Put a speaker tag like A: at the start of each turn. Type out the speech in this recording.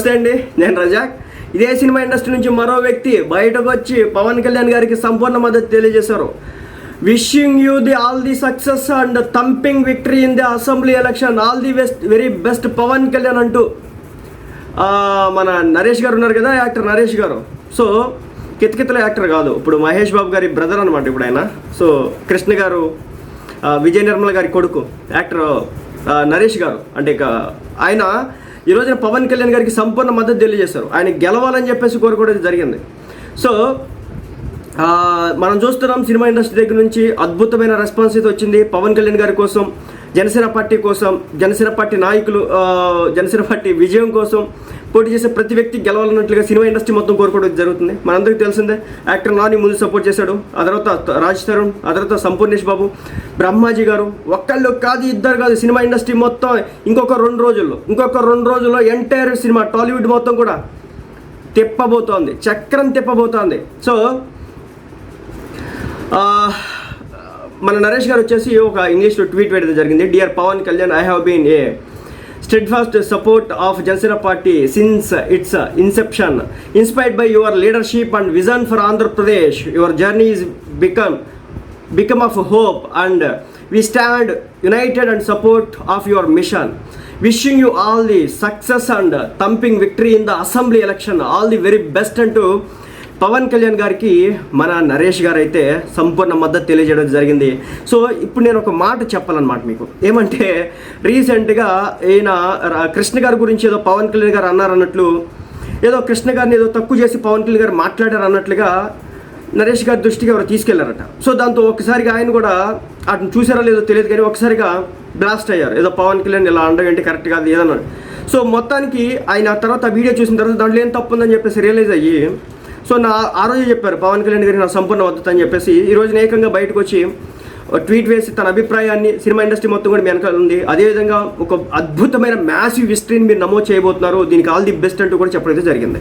A: నమస్తే అండి నేను రజాక్. ఇదే సినిమా ఇండస్ట్రీ నుంచి మరో వ్యక్తి బయటకు వచ్చి పవన్ కళ్యాణ్ గారికి సంపూర్ణ మద్దతు తెలియజేశారు. Wishing you the all the success and thumping victory in the assembly election all the best very best Pawan Kalyan అంటూ మన నరేష్ గారు ఉన్నారు కదా యాక్టర్ నరేష్ గారు. సో కితకితల యాక్టర్ కాదు. ఇప్పుడు మహేష్ బాబు గారి బ్రదర్ అనమాట ఇప్పుడు ఆయన. సో కృష్ణ గారు విజయ నిర్మల గారి కొడుకు యాక్టర్ నరేష్ గారు. అంటే ఇక ఆయన ఈ రోజున పవన్ కళ్యాణ్ గారికి సంపూర్ణ మద్దతు తెలియజేశారు. ఆయన గెలవాలని చెప్పేసి కోరుకోవడం జరిగింది. సో మనం చూస్తున్నాం సినిమా ఇండస్ట్రీ దగ్గర నుంచి అద్భుతమైన రెస్పాన్స్ అయితే వచ్చింది పవన్ కళ్యాణ్ గారి కోసం జనసేన పార్టీ కోసం జనసేన పార్టీ నాయకులు జనసేన పార్టీ విజయం కోసం. పోటీ చేసే ప్రతి వ్యక్తి గెలవాలన్నట్లుగా సినిమా ఇండస్ట్రీ మొత్తం కోరుకోవడం జరుగుతుంది. మనందరికీ తెలిసిందే యాక్టర్ నాని ముందు సపోర్ట్ చేశాడు. ఆ తర్వాత రాజ్ తరుణ్ ఆ తర్వాత సంపూర్ణేష్ బాబు బ్రహ్మాజీ గారు ఒక్కళ్ళు కాదు ఇద్దరు కాదు సినిమా ఇండస్ట్రీ మొత్తం ఇంకొక రెండు రోజుల్లో ఇంకొక రెండు రోజుల్లో ఎంటైర్ సినిమా టాలీవుడ్ మొత్తం కూడా తిప్పబోతోంది. చక్రం తిప్పబోతోంది. సో మన నరేష్ గారు వచ్చేసి ఒక ఇంగ్లీష్లో ట్వీట్ పెట్టడం జరిగింది. Dear Pawan Kalyan I have been a steadfast support of Jansena party since its inception. Inspired by your leadership and vision for Andhra Pradesh, your journey is become become of hope and we stand united and support of your mission. Wishing you all the success and thumping victory in the assembly election. All the very best and to Pawan Kalyan గారికి మన నరేష్ గారు అయితే సంపూర్ణ మద్దతు తెలియజేయడం జరిగింది. So ఇప్పుడు నేను ఒక మాట చెప్పాలన్నమాట మీకు. ఏమంటే రీసెంట్గా ఈయన కృష్ణ గారి గురించి ఏదో పవన్ కళ్యాణ్ గారు అన్నారన్నట్లు ఏదో కృష్ణ గారిని ఏదో తక్కువ చేసి పవన్ కళ్యాణ్ గారు మాట్లాడారు అన్నట్లుగా నరేష్ గారి దృష్టికి ఎవరు తీసుకెళ్ళారట. సో దాంతో ఒకసారిగా ఆయన కూడా అతను చూసారో లేదో తెలియదు కానీ ఒకసారిగా బ్లాస్ట్ అయ్యారు. ఏదో పవన్ కళ్యాణ్ ఇలా అండం ఏంటి కరెక్ట్ కాదు ఏదన్నా. సో మొత్తానికి ఆయన తర్వాత వీడియో చూసిన తర్వాత దాంట్లో ఏం తప్పు ఉందని చెప్పేసి రియలైజ్ అయ్యి సో నా ఆ రోజే చెప్పారు పవన్ కళ్యాణ్ గారికి నా సంపూర్ణ మద్దతు అని చెప్పేసి. ఈ రోజున ఏకంగా బయటకు వచ్చి ట్వీట్ వేసి తన అభిప్రాయాన్ని సినిమా ఇండస్ట్రీ మొత్తం కూడా వెనకాల ఉంది. అదేవిధంగా ఒక అద్భుతమైన మ్యాసివ్ హిస్టరీని మీరు నమోదు చేయబోతున్నారు. దీనికి ఆల్ ది బెస్ట్ అంటూ కూడా చెప్పడం అయితే జరిగింది.